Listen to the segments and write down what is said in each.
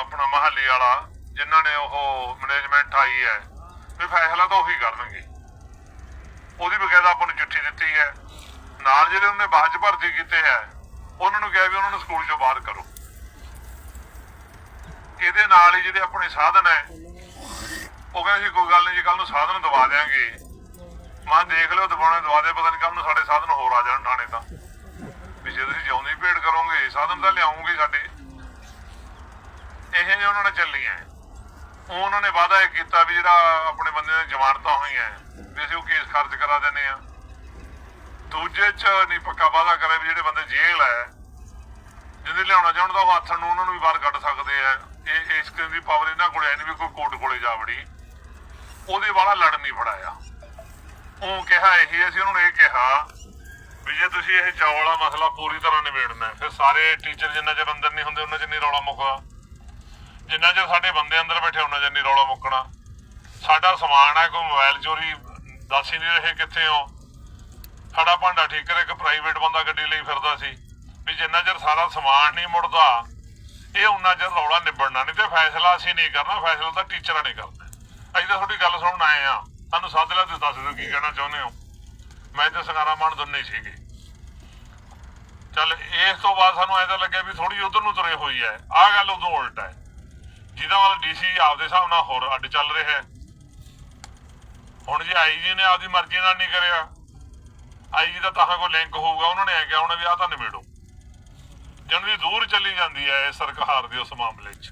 ਆਪਣਾ ਮਹੱਲੀ ਵਾਲਾ, ਜਿਨ੍ਹਾਂ ਨੇ ਉਹ ਮੈਨੇਜਮੈਂਟ ਆਈ ਹੈ, ਵੀ ਫੈਸਲਾ ਤਾਂ ਉਹੀ ਕਰਨਗੇ। ਉਹਦੀ ਬਕਾਇਦਾ ਆਪਾਂ ਨੂੰ ਚਿੱਠੀ ਦਿੱਤੀ ਹੈ। ਨਾਲ ਜਿਹੜੇ ਉਹਨੇ ਬਾਅਦ ਚ ਭਰਤੀ ਕੀਤੇ ਹੈ, ਉਹਨਾਂ ਨੂੰ ਕਿਹਾ ਵੀ ਉਹਨਾਂ ਨੂੰ ਸਕੂਲ ਚੋਂ ਬਾਹਰ ਕਰੋ। ਇਹਦੇ ਨਾਲ ਹੀ ਜਿਹੜੇ ਆਪਣੇ ਸਾਧਨ ਹੈ, ਉਹ ਕਹਿੰਦੇ ਸੀ, ਕੋਈ ਗੱਲ ਨਹੀਂ, ਜੀ ਕੱਲ ਨੂੰ ਸਾਧਨ ਦਵਾ ਦਿਆਂਗੇ। ਮਾਂ ਦੇਖ ਲਿਓ ਦਵਾਉਣੇ ਦਵਾ ਦੇ ਪਤਾ ਨਹੀਂ ਕੱਲ ਨੂੰ ਸਾਡੇ ਸਾਧਨ ਹੋਰ ਆ ਜਾਣ ਥਾਣੇ ਤਾਂ। ਵੀ ਜੇ ਤੁਸੀਂ ਜਿਉਂਦੀ ਭੇਡ ਕਰੋਗੇ, ਸਾਧਨ ਤਾਂ ਲਿਆਉਂਗੇ ਸਾਡੇ। ਇਹ ਜਿਹੇ ਉਹਨਾਂ ਨੇ ਚੱਲੀਆਂ ਉਹ ਉਹਨਾਂ ਨੇ ਵਾਅਦਾ ਇਹ ਕੀਤਾ ਵੀ ਜਿਹੜਾ ਆਪਣੇ ਬੰਦੇ ਨੇ ਜ਼ਮਾਨਤਾਂ ਹੋਈਆਂ ਵੀ ਅਸੀਂ ਉਹ ਕੇਸ ਖਰਚ ਕਰਾ ਦਿੰਦੇ ਆ। ਦੂਜੇ ਚ ਨਹੀਂ ਪੱਕਾ ਵਾਅਦਾ ਕਰੇ ਵੀ ਜਿਹੜੇ ਬੰਦੇ ਜੇਲ੍ਹ ਹੈ ਜਿਹਦੇ ਲਿਆਉਣਾ ਚਾਹੁੰਦਾ ਉਹ ਹੱਥ ਨੂੰ ਉਹਨਾਂ ਨੂੰ ਵੀ ਬਾਹਰ ਕੱਢ ਸਕਦੇ ਆ ਇਹ, ਇਸ ਕਿਸਮ ਦੀ ਪਾਵਰ ਇਹਨਾਂ ਕੋਲ ਕੋਲੇ ਨਹੀਂ ਵੀ ਕੋਈ ਕੋਰਟ ਕੋਲੇ ਜਾ ਵੜੀ। ਉਹਦੇ ਵਾਲਾ ਲੜ ਨਹੀਂ ਫੜਾਇਆ। ਉਹ ਕਿਹਾ ਇਹੀ ਅਸੀਂ ਉਹਨਾਂ ਨੂੰ ਇਹ ਕਿਹਾ ਵੀ ਜੇ ਤੁਸੀਂ ਇਹ ਚੌਲ ਵਾਲਾ ਮਸਲਾ ਪੂਰੀ ਤਰ੍ਹਾਂ ਨਿਬੇੜਨਾ ਫਿਰ ਸਾਰੇ ਟੀਚਰ ਜਿੰਨਾ ਚਿਰ ਅੰਦਰ ਨਹੀਂ ਹੁੰਦੇ, ਉਹਨਾਂ ਚਿਰ ਨਹੀਂ ਰੌਲਾ ਮੁੱਕਦਾ। ਜਿੰਨਾ ਚਿਰ ਸਾਡੇ ਬੰਦੇ ਅੰਦਰ ਬੈਠੇ, ਉਹਨਾਂ ਚਿਰ ਨਹੀਂ ਰੌਲਾ ਮੁੱਕਣਾ। ਸਾਡਾ ਸਮਾਨ ਹੈ ਕੋਈ ਮੋਬਾਈਲ ਚੋਰੀ, ਦੱਸ ਹੀ ਨਹੀਂ ਰਹੇ ਕਿੱਥੇ ਹੋ। ਸਾਡਾ ਭਾਂਡਾ ਠੀਕਰ ਇੱਕ ਪ੍ਰਾਈਵੇਟ ਬੰਦਾ ਗੱਡੀ ਲਈ ਫਿਰਦਾ ਸੀ। ਵੀ ਜਿੰਨਾ ਚਿਰ ਸਾਰਾ ਸਮਾਨ ਨਹੀਂ ਮੁੜਦਾ, ਇਹ ਉਹਨਾਂ ਚਿਰ ਰੌਲਾ ਨਿਬੜਨਾ ਨਹੀਂ, ਤੇ ਫੈਸਲਾ ਅਸੀਂ ਨਹੀਂ ਕਰਨਾ, ਫੈਸਲਾ ਤਾਂ ਟੀਚਰਾਂ ਨੇ ਕਰਨਾ। ਅਸੀਂ ਤਾਂ ਤੁਹਾਡੀ ਗੱਲ ਸੁਣਨ ਆਏ ਆ ਸਾਨੂੰ ਸੱਦ ਲਿਆ ਤੁਸੀਂ ਦੱਸ ਦਿਓ ਕੀ ਕਹਿਣਾ ਚਾਹੁੰਦੇ ਹੋ? ਮੈਂ ਤੇ ਸੰਗਾਰਾ ਮਾਨ ਦੋਨੇ ਸੀਗੇ। ਚੱਲ, ਇਸ ਤੋਂ ਬਾਅਦ ਸਾਨੂੰ ਐਂ ਤਾਂ ਲੱਗਿਆ ਵੀ ਥੋੜੀ ਉਧਰ ਨੂੰ ਤੁਰੇ ਹੋਈ ਹੈ। ਆਹ ਗੱਲ ਉਦੋਂ ਉਲਟ ਹੈ। ਜਿਹਦਾ ਵੱਲ ਡੀਸੀ ਆਪਦੇ ਹਿਸਾਬ ਨਾਲ ਹੋਰ ਅੱਡ ਚੱਲ ਰਿਹਾ ਹੈ। ਹੁਣ ਜੇ ਆਈਜੀ ਨੇ ਆਪਦੀ ਮਰਜ਼ੀ ਨਾਲ ਨਹੀਂ ਕਰਿਆ ਆਈਜੀ ਦਾ ਤਾਂ ਕੋਈ ਲਿੰਕ ਹੋਊਗਾ, ਉਹਨਾਂ ਨੇ ਐ ਕਿਹਾ ਹੋਣਾ ਵੀ ਆਹ ਤਾਂ ਨਿਬੇੜੋ। ਜਨ ਦੂਰ ਚੱਲੀ ਜਾਂਦੀ ਹੈ ਸਰਕਾਰ ਦੇ ਉਸ ਮਾਮਲੇ 'ਚ।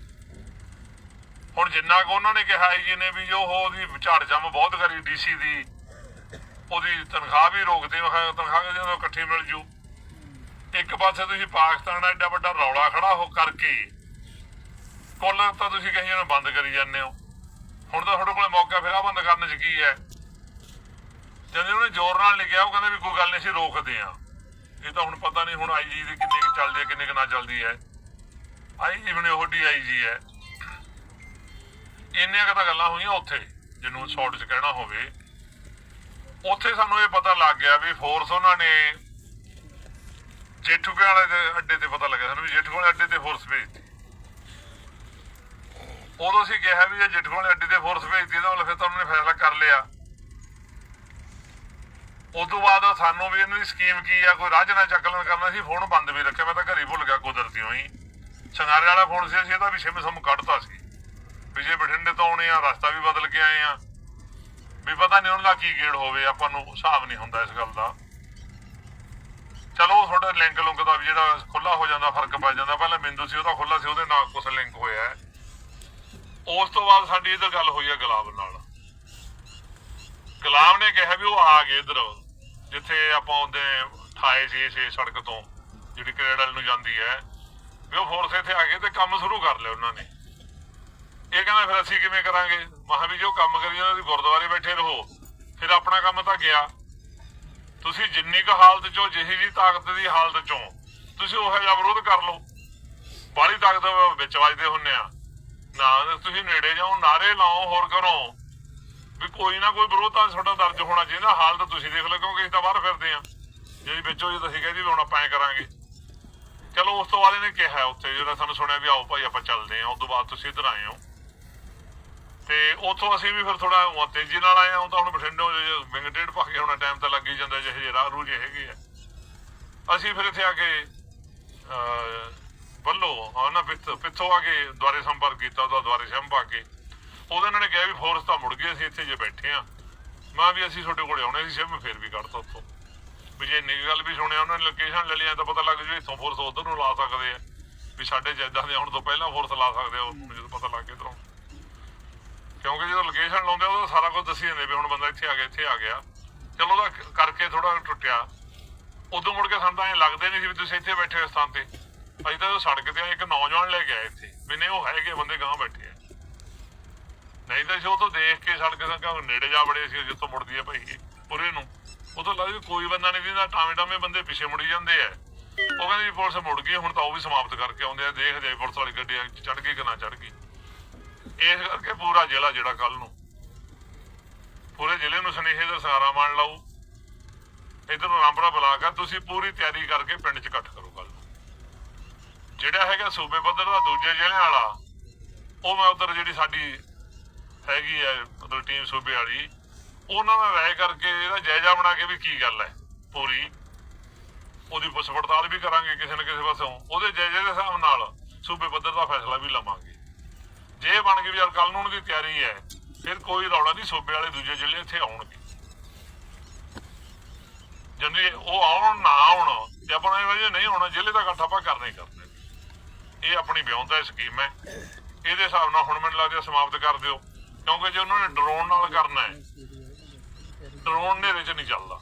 ਹੁਣ ਜਿੰਨਾ ਕੁ ਉਹਨਾਂ ਨੇ ਕਿਹਾ ਆਈਜੀ ਨੇ ਵੀ ਉਹ ਉਹਦੀ ਝਾੜ ਜੰਮ ਬਹੁਤ ਕਰੀ ਡੀਸੀ ਦੀ, ਉਹਦੀ ਤਨਖਾਹ ਵੀ ਰੋਕਦੇ, ਮੈਂ ਤਨਖਾਹ ਜਦੋਂ ਇਕੱਠੀ ਮਿਲ ਜੂ। ਇੱਕ ਪਾਸੇ ਤੁਸੀਂ ਪਾਕਿਸਤਾਨ ਦਾ ਐਡਾ ਵੱਡਾ ਰੌਲਾ ਖੜਾ ਹੋ ਕਰਕੇ ਕੁੱਲ ਤਾਂ ਤੁਸੀਂ ਕਹੀ ਜਾਂਦੇ ਬੰਦ ਕਰੀ ਜਾਂਦੇ ਹੋ। ਹੁਣ ਤਾਂ ਤੁਹਾਡੇ ਕੋਲੇ ਮੌਕਾ ਫਿਰ ਆ ਬੰਦ ਕਰਨ 'ਚ ਕੀ ਹੈ? ਜਦੋਂ ਉਹਨੇ ਜ਼ੋਰ ਨਾਲ ਲਿਖਿਆ ਉਹ ਕਹਿੰਦੇ ਵੀ ਕੋਈ ਗੱਲ ਨਹੀਂ, ਅਸੀਂ ਰੋਕਦੇ ਆ ਇਹ ਤਾਂ ਹੁਣ ਪਤਾ ਨਹੀਂ ਹੁਣ ਆਈਜੀ ਦੀ ਕਿੰਨੀ ਕੁ ਚੱਲਦੀ ਹੈ ਕਿੰਨੀ ਕੁ ਨਾ ਚੱਲਦੀ ਹੈ। ਆਈਜੀ ਬਣੇ, ਉਹ ਡੀ ਹੈ। ਇੰਨੀਆਂ ਕੁ ਗੱਲਾਂ ਹੋਈਆਂ ਉੱਥੇ, ਜਿਹਨੂੰ ਸ਼ਾਰਟ 'ਚ ਕਹਿਣਾ ਹੋਵੇ। ਉੱਥੇ ਸਾਨੂੰ ਇਹ ਪਤਾ ਲੱਗ ਗਿਆ ਵੀ ਫੋਰਸ ਉਹਨਾਂ ਨੇ ਜੇਠੂਕੇ ਵਾਲੇ ਦੇ ਅੱਡੇ ਤੇ ਪਤਾ ਲੱਗਿਆ ਸਾਨੂੰ ਵੀ ਜੇਠੂ ਵਾਲੇ ਅੱਡੇ ਤੇ ਫੋਰਸ ਭੇਜਤੀ। ਉਦੋਂ ਅਸੀਂ ਕਿਹਾ ਵੀ ਇਹ ਜੇਠੂ ਵਾਲੇ ਅੱਡੇ ਤੇ ਫੋਰਸ ਭੇਜਤੀ ਇਹਦਾ ਮਤਲਬ ਫਿਰ ਤਾਂ ਉਹਨਾਂ ਨੇ ਫੈਸਲਾ ਕਰ ਲਿਆ। ਉਦੋਂ ਬਾਅਦ ਸਾਨੂੰ ਵੀ ਇਹਨਾਂ ਦੀ ਸਕੀਮ ਕੀ ਆ, ਕੋਈ ਰਾਜ ਨਾਲ ਕਰਨਾ ਸੀ ਫੋਨ ਬੰਦ ਵੀ ਰੱਖਿਆ, ਮੈਂ ਤਾਂ ਘਰੇ ਭੁੱਲ ਗਿਆ ਕੁਦਰਤੀ ਹੋਈ ਸੰਗਾਰੇ ਵਾਲਾ ਫੋਨ ਸੀ, ਅਸੀਂ ਇਹਦਾ ਵੀ ਸਿਮ ਸਮ ਕੱਢਤਾ ਸੀ। ਵੀ ਜੇ ਬਠਿੰਡੇ ਤੋਂ ਆਉਣੇ ਆ, ਰਸਤਾ ਵੀ ਬਦਲ ਕੇ ਆਏ ਆ। ਵੀ ਪਤਾ ਨਹੀਂ ਉਹਨਾਂ ਦਾ ਕੀ ਗੇੜ ਹੋਵੇ, ਆਪਾਂ ਨੂੰ ਹਿਸਾਬ ਨਹੀਂ ਹੁੰਦਾ ਇਸ ਗੱਲ ਦਾ। ਚਲੋ, ਤੁਹਾਡਾ ਲਿੰਕ ਲੁੰਕ ਦਾ ਵੀ ਜਿਹੜਾ ਖੁੱਲਾ ਹੋ ਜਾਂਦਾ, ਫ਼ਰਕ ਪੈ ਜਾਂਦਾ। ਪਹਿਲਾਂ ਬਿੰਦੂ ਸੀ, ਉਹਦਾ ਖੁੱਲਾ ਸੀ, ਉਹਦੇ ਨਾਲ ਕੁਝ ਲਿੰਕ ਹੋਇਆ। ਹੈ। ਉਸ ਤੋਂ ਬਾਅਦ ਸਾਡੀ ਇਧਰ ਗੱਲ ਹੋਈ ਆ ਗੁਲਾਬ ਨਾਲ। ਗੁਲਾਬ ਨੇ ਕਿਹਾ ਵੀ ਉਹ ਆ ਗਏ ਇਧਰ, ਜਿੱਥੇ ਆਪਾਂ ਉਹਦੇ ਠਾਏ ਸੀ ਇਸੇ ਸੜਕ ਤੋਂ, ਜਿਹੜੀ ਕਰੇਡਲ ਨੂੰ ਜਾਂਦੀ ਹੈ। ਵੀ ਉਹ ਫੋਰਸ ਇੱਥੇ ਆ ਗਏ ਤੇ ਕੰਮ ਸ਼ੁਰੂ ਕਰ ਲਿਆ ਉਹਨਾਂ ਨੇ। ਇਹ ਕਹਿੰਦਾ, ਫਿਰ ਅਸੀਂ ਕਿਵੇਂ ਕਰਾਂਗੇ? ਮਹਾ ਵੀ ਜੋ ਕੰਮ ਕਰੀ ਜਾਂਦੇ ਤੁਸੀਂ ਗੁਰਦੁਆਰੇ ਬੈਠੇ ਰਹੋ। ਫਿਰ ਆਪਣਾ ਕੰਮ ਤਾਂ ਗਿਆ। ਤੁਸੀਂ ਜਿੰਨੀ ਕੁ ਹਾਲਤ ਚੋਂ, ਜਿਹੀ ਜੀ ਤਾਕਤ ਦੀ ਹਾਲਤ ਚੋਂ, ਤੁਸੀਂ ਉਹ ਜਿਹਾ ਵਿਰੋਧ ਕਰ ਲਓ। ਬਾਹਲੀ ਤਾਕਤ ਵਿੱਚ ਵੱਜਦੇ ਹੁੰਨੇ ਆ। ਨਾ ਤੁਸੀਂ ਨੇੜੇ ਜਾਓ, ਨਾਰੇ ਲਾਓ, ਹੋਰ ਕਰੋ। ਵੀ ਕੋਈ ਨਾ ਕੋਈ ਵਿਰੋਧ ਤਾਂ ਤੁਹਾਡਾ ਦਰਜ ਹੋਣਾ ਚਾਹੀਦਾ, ਹਾਲਤ ਤੁਸੀਂ ਦੇਖ ਲਓ, ਕਿਉਂਕਿ ਅਸੀਂ ਤਾਂ ਬਾਹਰ ਫਿਰਦੇ ਆ ਜਿਹੜੀ ਵਿੱਚੋਂ ਜੇ ਤੁਸੀਂ ਕਹਿੰਦੇ ਵੀ ਹੁਣ ਆਪਾਂ ਐਂ ਕਰਾਂਗੇ। ਚਲੋ, ਉਸ ਤੋਂ ਬਾਅਦ ਇਹਨੇ ਕਿਹਾ ਉੱਥੇ, ਜਿਹੜਾ ਸਾਨੂੰ ਸੁਣਿਆ ਵੀ ਆਓ ਭਾਈ, ਆਪਾਂ ਚੱਲਦੇ ਆ ਉਸ ਤੋਂ ਬਾਅਦ ਤੁਸੀਂ ਇੱਧਰ ਆਏ ਹੋ। ਤੇ ਉੱਥੋਂ ਅਸੀਂ ਵੀ ਫਿਰ ਥੋੜਾ ਤੇਜ਼ੀ ਨਾਲ ਆਏ ਹਾਂ ਤਾਂ ਹੁਣ ਬਠਿੰਡੋਂ ਵਿੰਗ ਡੇਢ ਪਾ ਕੇ ਹੁਣ ਟਾਈਮ ਤਾਂ ਲੱਗ ਹੀ ਜਾਂਦਾ, ਜਿਹੇ ਰਾਹ ਰੂ ਜਿਹੇ ਹੈਗੇ ਆ। ਅਸੀਂ ਫਿਰ ਇੱਥੇ ਆ ਕੇ ਵੱਲੋਂ ਹਾਂ ਪਿੱਥੋਂ ਆ ਕੇ ਦੁਆਰੇ ਸੰਪਰਕ ਕੀਤਾ, ਉਹਦਾ ਦੁਆਰੇ ਸੰਪ ਆ ਕੇ। ਉਹਦੇ ਇਹਨਾਂ ਨੇ ਕਿਹਾ ਵੀ ਫੋਰਸ ਤਾਂ ਮੁੜ ਗਈ ਅਸੀਂ ਇੱਥੇ ਜੇ ਬੈਠੇ ਆ ਮੈਂ ਵੀ ਅਸੀਂ ਤੁਹਾਡੇ ਕੋਲੇ ਆਉਣੇ ਸੀ, ਸਿਮ ਫੇਰ ਵੀ ਕੱਢਤਾ ਉੱਥੋਂ। ਵੀ ਜੇ ਇੰਨੀ ਕੁ ਗੱਲ ਵੀ ਸੁਣਿਆ, ਉਹਨਾਂ ਨੇ ਲੋਕੇਸ਼ਨ ਲੈ ਲਿਆ ਤਾਂ ਪਤਾ ਲੱਗ ਜੂ ਇੱਥੋਂ ਫੋਰਸ ਉਧਰ ਨੂੰ ਲਾ ਸਕਦੇ ਆ। ਵੀ ਸਾਡੇ ਜਿੱਦਾਂ ਦੇ ਆਉਣ ਤੋਂ ਪਹਿਲਾਂ ਫੋਰਸ ਲਾ ਸਕਦੇ ਆ ਜਦੋਂ ਪਤਾ ਲੱਗ ਗਿਆ ਇੱਧਰੋਂ। ਕਿਉਂਕਿ ਜਦੋਂ ਲੋਕੇਸ਼ਨ ਲਾਉਂਦੇ ਉਹਦਾ ਸਾਰਾ ਕੁਝ ਦੱਸੀ ਜਾਂਦੇ ਵੀ ਹੁਣ ਬੰਦਾ ਇੱਥੇ ਆ ਗਿਆ, ਇੱਥੇ ਆ ਗਿਆ। ਚਲੋ ਉਹਦਾ ਕਰਕੇ ਥੋੜਾ ਟੁੱਟਿਆ। ਉਦੋਂ ਮੁੜ ਕੇ ਸਾਨੂੰ ਤਾਂ ਐਂ ਲੱਗਦੇ ਨਹੀਂ ਸੀ ਵੀ ਤੁਸੀਂ ਇੱਥੇ ਬੈਠੇ ਹੋ ਸਥਾਨ ਤੇ। ਅਸੀਂ ਤਾਂ ਸੜਕ ਤੇ ਇੱਕ ਨੌਜਵਾਨ ਲੈ ਕੇ ਆਏ ਇੱਥੇ। ਵੀ ਉਹ ਹੈਗੇ, ਬੰਦੇ ਗਾਂ ਬੈਠੇ ਆ। ਨਹੀਂ ਤਾਂ ਅਸੀਂ ਉਹ ਤੋਂ ਦੇਖ ਕੇ ਸੜਕ ਸੰਗਾ ਨੇੜੇ ਜਾ ਬੜੇ ਸੀ, ਜਿੱਥੋਂ ਮੁੜਦੀ ਆ ਭਾਈ, ਉਰੇ ਨੂੰ। ਉਦੋਂ ਲੱਗਦਾ ਕੋਈ ਬੰਦਾ ਨਹੀਂ ਦਿੰਦਾ ਟਾਵੇਂ ਟਾਵੇਂ ਬੰਦੇ ਪਿੱਛੇ ਮੁੜੀ ਜਾਂਦੇ ਆ। ਉਹ ਕਹਿੰਦੇ ਵੀ ਪੁਲਿਸ ਮੁੜ ਗਈ, ਹੁਣ ਤਾਂ ਉਹ ਵੀ ਸਮਾਪਤ ਕਰਕੇ ਆਉਂਦੇ ਆ। ਦੇਖਦੇ ਆ ਪੁਲਿਸ ਵਾਲੀ ਗੱਡੀ ਚੜ ਗਈ ਕਿ ਨਾ ਚੜ ਗਈ। ਇਸ ਕਰਕੇ ਪੂਰਾ ਜ਼ਿਲ੍ਹਾ ਜਿਹੜਾ ਕੱਲ ਨੂੰ। ਪੂਰੇ ਜ਼ਿਲ੍ਹੇ ਨੂੰ ਸੁਨੇਹੇ ਦਾ ਸਹਾਰਾ ਮੰਨ ਲਓ। ਇਧਰ ਨੂੰ ਰਾਮਪੁਰਾ ਬੁਲਾ ਕੇ ਤੁਸੀਂ ਪੂਰੀ ਤਿਆਰੀ ਕਰਕੇ ਪਿੰਡ 'ਚ ਇਕੱਠ ਕਰੋ ਕੱਲ ਜਿਹੜਾ ਹੈਗਾ ਸੂਬੇ ਪੱਧਰ ਦਾ ਦੂਜੇ ਜਿਲ੍ਹਿਆਂ ਵਾਲਾ, ਉਹ ਮੈਂ ਉਧਰ ਜਿਹੜੀ ਸਾਡੀ ਹੈਗੀ ਹੈ ਮਤਲਬ ਟੀਮ ਸੂਬੇ ਵਾਲੀ, ਉਹਨਾਂ ਨਾਲ ਰਾਏ ਕਰਕੇ ਇਹਦਾ ਜਾਇਜ਼ਾ ਬਣਾ ਕੇ ਵੀ ਕੀ ਗੱਲ ਹੈ ਪੂਰੀ। ਉਹਦੀ ਪੁੱਛ ਪੜਤਾਲ ਵੀ ਕਰਾਂਗੇ ਕਿਸੇ ਨਾ ਕਿਸੇ ਪਾਸੋਂ। ਉਹਦੇ ਜਾਇਜ਼ੇ ਦੇ ਹਿਸਾਬ ਨਾਲ ਸੂਬੇ ਪੱਧਰ ਦਾ ਫੈਸਲਾ ਵੀ ਲਵਾਂਗੇ। ਜੇ ਬਣ ਗਈ ਵੀ ਯਾਰ ਕੱਲ ਨੂੰ ਦੀ ਤਿਆਰੀ ਹੈ, ਫਿਰ ਕੋਈ ਰੌਲਾ ਨਹੀਂ, ਸੂਬੇ ਵਾਲੇ ਦੂਜੇ ਜ਼ਿਲ੍ਹੇ ਇੱਥੇ ਆਉਣਗੇ। ਜੰਦੀ ਉਹ ਆਉਣ, ਨਾ ਆਉਣ, ਤੇ ਆਪਣਾ ਇਹ ਵਜੇ ਨਹੀਂ ਆਉਣਾ, ਜ਼ਿਲ੍ਹੇ ਦਾ ਇਕੱਠ ਆਪਾਂ ਕਰਨਾ ਹੀ ਕਰਨਾ। ਇਹ ਆਪਣੀ ਵਿਉਂਤਾ ਸਕੀਮ ਹੈ। ਇਹਦੇ ਹਿਸਾਬ ਨਾਲ ਹੁਣ ਮੈਨੂੰ ਲੱਗਦਾ ਸਮਾਪਤ ਕਰ ਦਿਓ। ਕਿਉਂਕਿ ਜੇ ਉਹਨਾਂ ਨੇ ਡਰੋਨ ਨਾਲ ਕਰਨਾ ਹੈ, ਡਰੋਨ ਹਨੇਰੇ 'ਚ ਨਹੀਂ ਚੱਲਦਾ।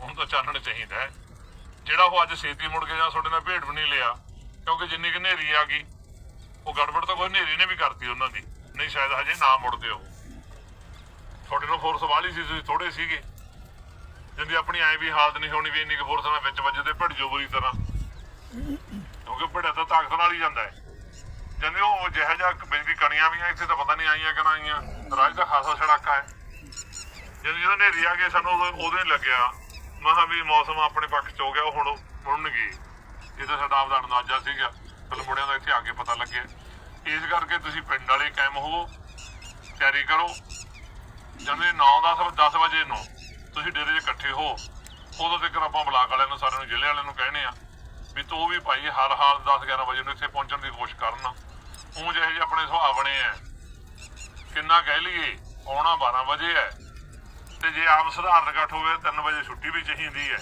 ਹੁਣ ਤਾਂ ਚਾਨਣ ਚਾਹੀਦਾ ਹੈ। ਜਿਹੜਾ ਉਹ ਅੱਜ ਛੇਤੀ ਮੁੜ ਕੇ ਜਾਂ ਤੁਹਾਡੇ ਨਾਲ ਭੇਟ ਵੀ ਨਹੀਂ ਲਿਆ, ਕਿਉਂਕਿ ਜਿੰਨੀ ਕਿ ਹਨੇਰੀ ਆ ਗਈ, ਉਹ ਗੜਬੜ ਤਾਂ ਕੋਈ ਹਨੇਰੀ ਨੇ ਵੀ ਕਰਤੀ ਉਹਨਾਂ ਦੀ। ਨਹੀਂ ਸ਼ਾਇਦ ਹਜੇ ਨਾ ਮੁੜਦੇ ਉਹ। ਤੁਹਾਡੇ ਨਾਲ ਫੋਰਸ ਵਾਲੀ ਸੀ, ਤੁਸੀਂ ਥੋੜੇ ਸੀਗੇ। ਜਿੰਦੀ ਆਪਣੀ ਐ ਵੀ ਹਾਲਤ ਨਹੀਂ ਹੋਣੀ ਵੀ ਇੰਨੀ ਕੁ ਫੋਰਸ ਨਾਲ ਵਿੱਚ ਵੱਜਦੇ, ਭਿੜ ਜੋ ਬੁਰੀ ਤਰ੍ਹਾਂ। ਕਿਉਂਕਿ ਭਿੜਿਆ ਤਾਂ ਤਾਕਤ ਨਾਲ ਹੀ ਜਾਂਦਾ ਹੈ। ਜਿੰਦੇ ਉਹ ਜਿਹੋ ਜਿਹਾ ਬਿਜਲੀ ਕਣੀਆਂ ਵੀ ਆ, ਇੱਥੇ ਤਾਂ ਪਤਾ ਨਹੀਂ ਆਈਆਂ ਕਿ ਨਾ ਆਈਆਂ। ਰਾਜ ਦਾ ਖਾਸਾ ਛੜਾਕਾ ਹੈ। ਜਦੋਂ ਜਦੋਂ ਹਨੇਰੀ ਆ ਗਏ ਸਾਨੂੰ ਉਦੋਂ ਹੀ ਲੱਗਿਆ। ਮਹਾ ਵੀ ਮੌਸਮ ਆਪਣੇ ਪੱਖ ਚ ਹੋ ਗਿਆ, ਉਹ ਹੁਣ ਮੁੜਨਗੇ। ਇਹ ਤਾਂ ਸਾਡਾ ਆਪਦਾ ਅੰਦਾਜ਼ਾ ਸੀਗਾ ਮੁੰਡਿਆਂ ਦਾ ਇੱਥੇ ਆ ਕੇ ਪਤਾ ਲੱਗਿਆ। ਇਸ ਕਰਕੇ ਤੁਸੀਂ ਪਿੰਡ ਵਾਲੇ ਕਾਇਮ ਹੋਵੋ, ਤਿਆਰੀ ਕਰੋ। ਜਦੋਂ 9 10 10 ਵਜੇ ਨੂੰ ਤੁਸੀਂ ਡੇਰੇ 'ਚ ਇਕੱਠੇ ਹੋ। ਉਦੋਂ ਤੱਕ ਆਪਾਂ ਬਲਾਕ ਵਾਲਿਆਂ ਨੂੰ, ਸਾਰਿਆਂ ਨੂੰ, ਜ਼ਿਲ੍ਹੇ ਵਾਲਿਆਂ ਨੂੰ ਕਹਿਣੇ ਆ। ਵੀ ਤੂੰ ਵੀ ਭਾਈ ਹਰ ਹਾਲ 10 11 ਵਜੇ ਨੂੰ ਇੱਥੇ ਪਹੁੰਚਣ ਦੀ ਕੋਸ਼ਿਸ਼ ਕਰਨਾ। ਉਹ ਜਿਹੇ ਜਿਹੇ ਆਪਣੇ ਸੁਭਾਅ ਬਣੇ ਆ ਕਿੰਨਾ ਕਹਿ ਲਈਏ ਆਉਣਾ 12 ਵਜੇ ਹੈ ਤੇ ਜੇ ਆਪ ਸਧਾਰਨ ਇਕੱਠ ਹੋਵੇ 3 ਵਜੇ ਛੁੱਟੀ ਵੀ ਚਾਹੀਦੀ ਹੈ